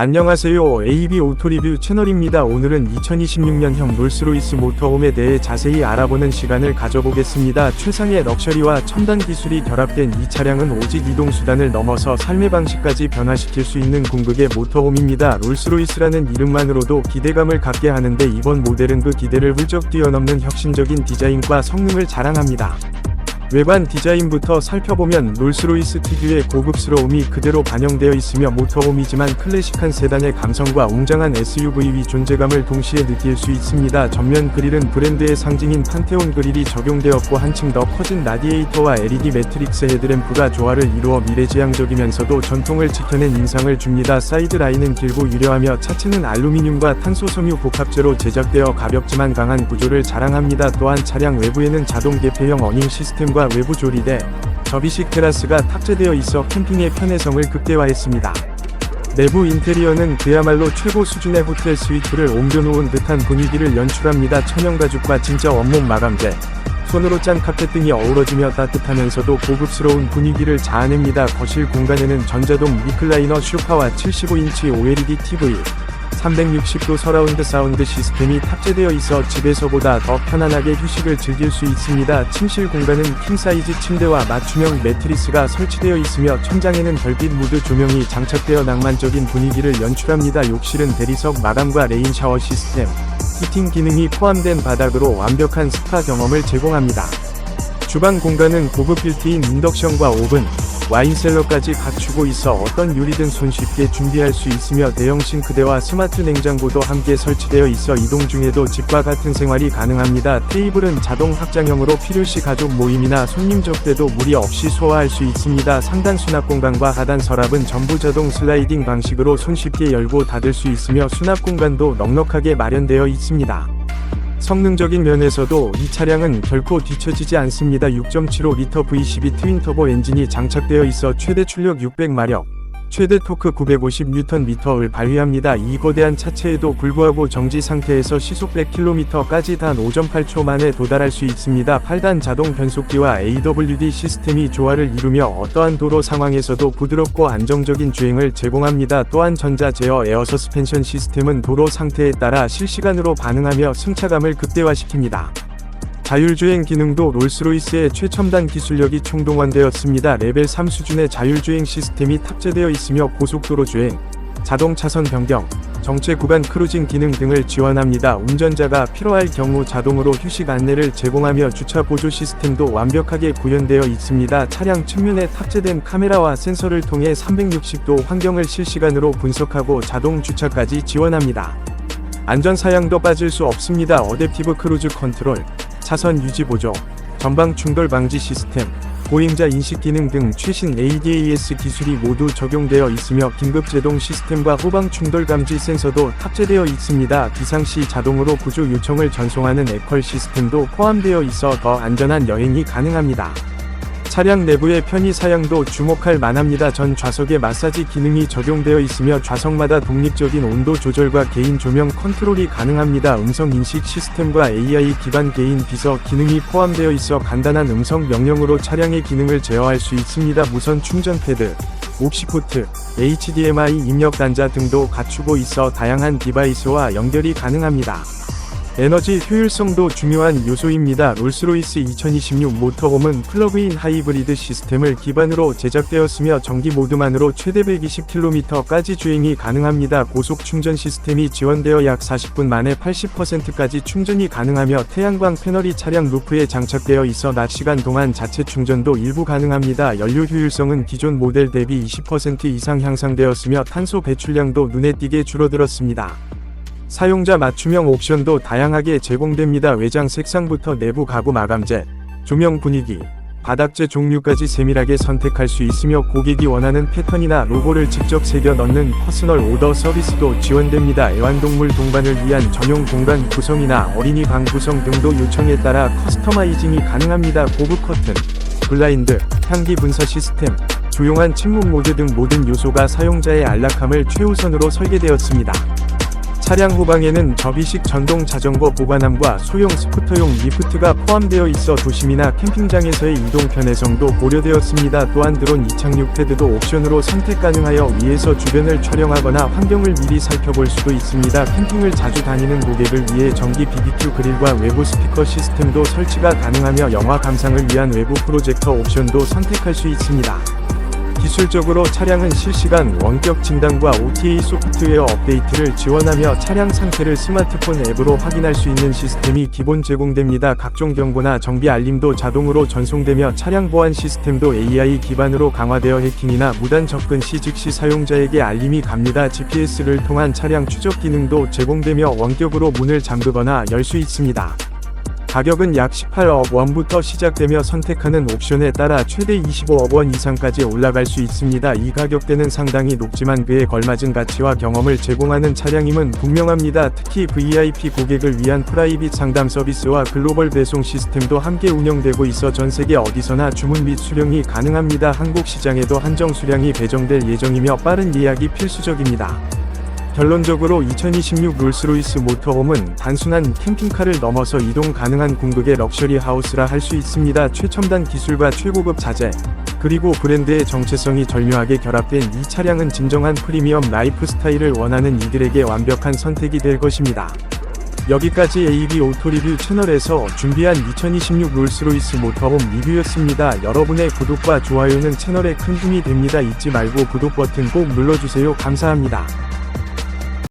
안녕하세요. AB 오토리뷰 채널입니다. 오늘은 2026년형 롤스로이스 모터홈에 대해 자세히 알아보는 시간을 가져보겠습니다. 최상의 럭셔리와 첨단 기술이 결합된 이 차량은 오직 이동수단을 넘어서 삶의 방식까지 변화시킬 수 있는 궁극의 모터홈입니다. 롤스로이스라는 이름만으로도 기대감을 갖게 하는데 이번 모델은 그 기대를 훌쩍 뛰어넘는 혁신적인 디자인과 성능을 자랑합니다. 외관 디자인부터 살펴보면 롤스로이스 특유의 고급스러움이 그대로 반영되어 있으며 모터홈이지만 클래식한 세단의 감성과 웅장한 SUV 존재감을 동시에 느낄 수 있습니다. 전면 그릴은 브랜드의 상징인 판테온 그릴이 적용되었고 한층 더 커진 라디에이터와 LED 매트릭스 헤드램프가 조화를 이루어 미래지향적이면서도 전통을 지켜낸 인상을 줍니다. 사이드 라인은 길고 유려하며 차체는 알루미늄과 탄소 섬유 복합재로 제작되어 가볍지만 강한 구조를 자랑합니다. 또한 차량 외부에는 자동 개폐형 어닝 시스템과 외부 조리대, 접이식 테라스가 탑재되어 있어 캠핑의 편의성을 극대화했습니다. 내부 인테리어는 그야말로 최고 수준의 호텔 스위트를 옮겨놓은 듯한 분위기를 연출합니다. 천연가죽과 진짜 원목 마감재, 손으로 짠 카펫 등이 어우러지며 따뜻하면서도 고급스러운 분위기를 자아냅니다. 거실 공간에는 전자동 리클라이너 슈파와 75인치 OLED TV, 360도 서라운드 사운드 시스템이 탑재되어 있어 집에서보다 더 편안하게 휴식을 즐길 수 있습니다. 침실 공간은 킹사이즈 침대와 맞춤형 매트리스가 설치되어 있으며 천장에는 별빛 무드 조명이 장착되어 낭만적인 분위기를 연출합니다. 욕실은 대리석 마감과 레인 샤워 시스템, 히팅 기능이 포함된 바닥으로 완벽한 스파 경험을 제공합니다. 주방 공간은 고급 빌트인 인덕션과 오븐, 와인셀러까지 갖추고 있어 어떤 요리든 손쉽게 준비할 수 있으며 대형 싱크대와 스마트 냉장고도 함께 설치되어 있어 이동 중에도 집과 같은 생활이 가능합니다. 테이블은 자동 확장형으로 필요시 가족 모임이나 손님 접대도 무리 없이 소화할 수 있습니다. 상단 수납 공간과 하단 서랍은 전부 자동 슬라이딩 방식으로 손쉽게 열고 닫을 수 있으며 수납 공간도 넉넉하게 마련되어 있습니다. 성능적인 면에서도 이 차량은 결코 뒤처지지 않습니다. 6.75L V12 트윈터보 엔진이 장착되어 있어 최대 출력 600마력, 최대 토크 950Nm을 발휘합니다. 이 거대한 차체에도 불구하고 정지 상태에서 시속 100km까지 단 5.8초 만에 도달할 수 있습니다. 8단 자동 변속기와 AWD 시스템이 조화를 이루며 어떠한 도로 상황에서도 부드럽고 안정적인 주행을 제공합니다. 또한 전자 제어 에어 서스펜션 시스템은 도로 상태에 따라 실시간으로 반응하며 승차감을 극대화시킵니다. 자율주행 기능도 롤스로이스의 최첨단 기술력이 총동원되었습니다. 레벨 3 수준의 자율주행 시스템이 탑재되어 있으며 고속도로 주행, 자동 차선 변경, 정체 구간 크루징 기능 등을 지원합니다. 운전자가 필요할 경우 자동으로 휴식 안내를 제공하며 주차 보조 시스템도 완벽하게 구현되어 있습니다. 차량 측면에 탑재된 카메라와 센서를 통해 360도 환경을 실시간으로 분석하고 자동 주차까지 지원합니다. 안전 사양도 빠질 수 없습니다. 어댑티브 크루즈 컨트롤, 차선 유지 보조, 전방 충돌 방지 시스템, 보행자 인식 기능 등 최신 ADAS 기술이 모두 적용되어 있으며 긴급 제동 시스템과 후방 충돌 감지 센서도 탑재되어 있습니다. 비상시 자동으로 구조 요청을 전송하는 에퀄 시스템도 포함되어 있어 더 안전한 여행이 가능합니다. 차량 내부의 편의 사양도 주목할 만합니다. 전 좌석에 마사지 기능이 적용되어 있으며 좌석마다 독립적인 온도 조절과 개인 조명 컨트롤이 가능합니다. 음성 인식 시스템과 AI 기반 개인 비서 기능이 포함되어 있어 간단한 음성 명령으로 차량의 기능을 제어할 수 있습니다. 무선 충전 패드, 옥시포트, HDMI 입력 단자 등도 갖추고 있어 다양한 디바이스와 연결이 가능합니다. 에너지 효율성도 중요한 요소입니다. 롤스로이스 2026 모터홈은 플러그인 하이브리드 시스템을 기반으로 제작되었으며 전기 모드만으로 최대 120km까지 주행이 가능합니다. 고속 충전 시스템이 지원되어 약 40분 만에 80%까지 충전이 가능하며 태양광 패널이 차량 루프에 장착되어 있어 낮 시간 동안 자체 충전도 일부 가능합니다. 연료 효율성은 기존 모델 대비 20% 이상 향상되었으며 탄소 배출량도 눈에 띄게 줄어들었습니다. 사용자 맞춤형 옵션도 다양하게 제공됩니다. 외장 색상부터 내부 가구 마감재, 조명 분위기, 바닥재 종류까지 세밀하게 선택할 수 있으며 고객이 원하는 패턴이나 로고를 직접 새겨 넣는 퍼스널 오더 서비스도 지원됩니다. 애완동물 동반을 위한 전용 공간 구성이나 어린이 방 구성 등도 요청에 따라 커스터마이징이 가능합니다. 고급 커튼, 블라인드, 향기 분사 시스템, 조용한 침묵 모드 등 모든 요소가 사용자의 안락함을 최우선으로 설계되었습니다. 차량 후방에는 접이식 전동 자전거 보관함과 소형 스쿠터용 리프트가 포함되어 있어 도심이나 캠핑장에서의 이동 편의성도 고려되었습니다. 또한 드론 이착륙 패드도 옵션으로 선택 가능하여 위에서 주변을 촬영하거나 환경을 미리 살펴볼 수도 있습니다. 캠핑을 자주 다니는 고객을 위해 전기 BBQ 그릴과 외부 스피커 시스템도 설치가 가능하며 영화 감상을 위한 외부 프로젝터 옵션도 선택할 수 있습니다. 기술적으로 차량은 실시간 원격 진단과 OTA 소프트웨어 업데이트를 지원하며 차량 상태를 스마트폰 앱으로 확인할 수 있는 시스템이 기본 제공됩니다. 각종 경보나 정비 알림도 자동으로 전송되며 차량 보안 시스템도 AI 기반으로 강화되어 해킹이나 무단 접근 시 즉시 사용자에게 알림이 갑니다. GPS를 통한 차량 추적 기능도 제공되며 원격으로 문을 잠그거나 열 수 있습니다. 가격은 약 18억 원부터 시작되며 선택하는 옵션에 따라 최대 25억 원 이상까지 올라갈 수 있습니다. 이 가격대는 상당히 높지만 그에 걸맞은 가치와 경험을 제공하는 차량임은 분명합니다. 특히 VIP 고객을 위한 프라이빗 상담 서비스와 글로벌 배송 시스템도 함께 운영되고 있어 전 세계 어디서나 주문 및 수령이 가능합니다. 한국 시장에도 한정 수량이 배정될 예정이며 빠른 예약이 필수적입니다. 결론적으로 2026 롤스로이스 모터홈은 단순한 캠핑카를 넘어서 이동 가능한 궁극의 럭셔리 하우스라 할 수 있습니다. 최첨단 기술과 최고급 자재, 그리고 브랜드의 정체성이 절묘하게 결합된 이 차량은 진정한 프리미엄 라이프 스타일을 원하는 이들에게 완벽한 선택이 될 것입니다. 여기까지 AB 오토 리뷰 채널에서 준비한 2026 롤스로이스 모터홈 리뷰였습니다. 여러분의 구독과 좋아요는 채널에 큰 힘이 됩니다. 잊지 말고 구독 버튼 꼭 눌러주세요. 감사합니다.